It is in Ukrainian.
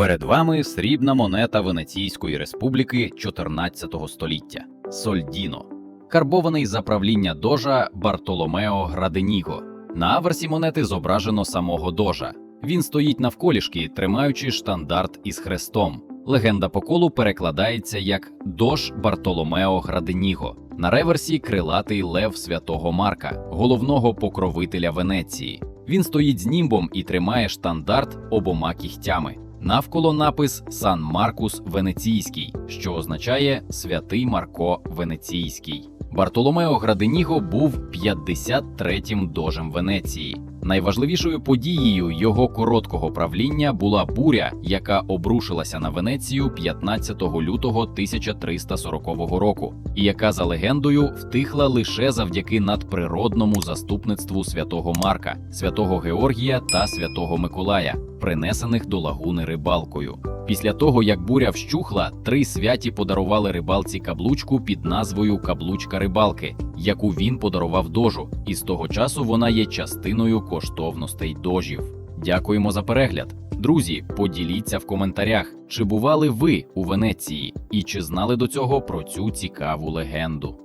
Перед вами срібна монета Венеційської республіки 14 століття Сольдіно, карбований за правління дожа Бартоломео Граденіго. На аверсі монети зображено самого дожа. Він стоїть навколішки, тримаючи штандарт із хрестом. Легенда по колу перекладається як Дож Бартоломео Граденіго. На реверсі крилатий лев святого Марка, головного покровителя Венеції. Він стоїть з німбом і тримає штандарт обома кігтями. Навколо напис Сан Маркус Венеційський, що означає Святий Марко Венеційський. Бартоломео Граденіго був 53-м дожем Венеції. Найважливішою подією його короткого правління була буря, яка обрушилася на Венецію 15 лютого 1340 року, і яка за легендою втихла лише завдяки надприродному заступництву святого Марка, святого Георгія та святого Миколая, принесених до лагуни рибалкою. Після того, як буря вщухла, три святі подарували рибалці каблучку під назвою Каблучка рибалки, яку він подарував дожу, і з того часу вона є частиною коштовностей дожів. Дякуємо за перегляд. Друзі, поділіться в коментарях, чи бували ви у Венеції і чи знали до цього про цю цікаву легенду.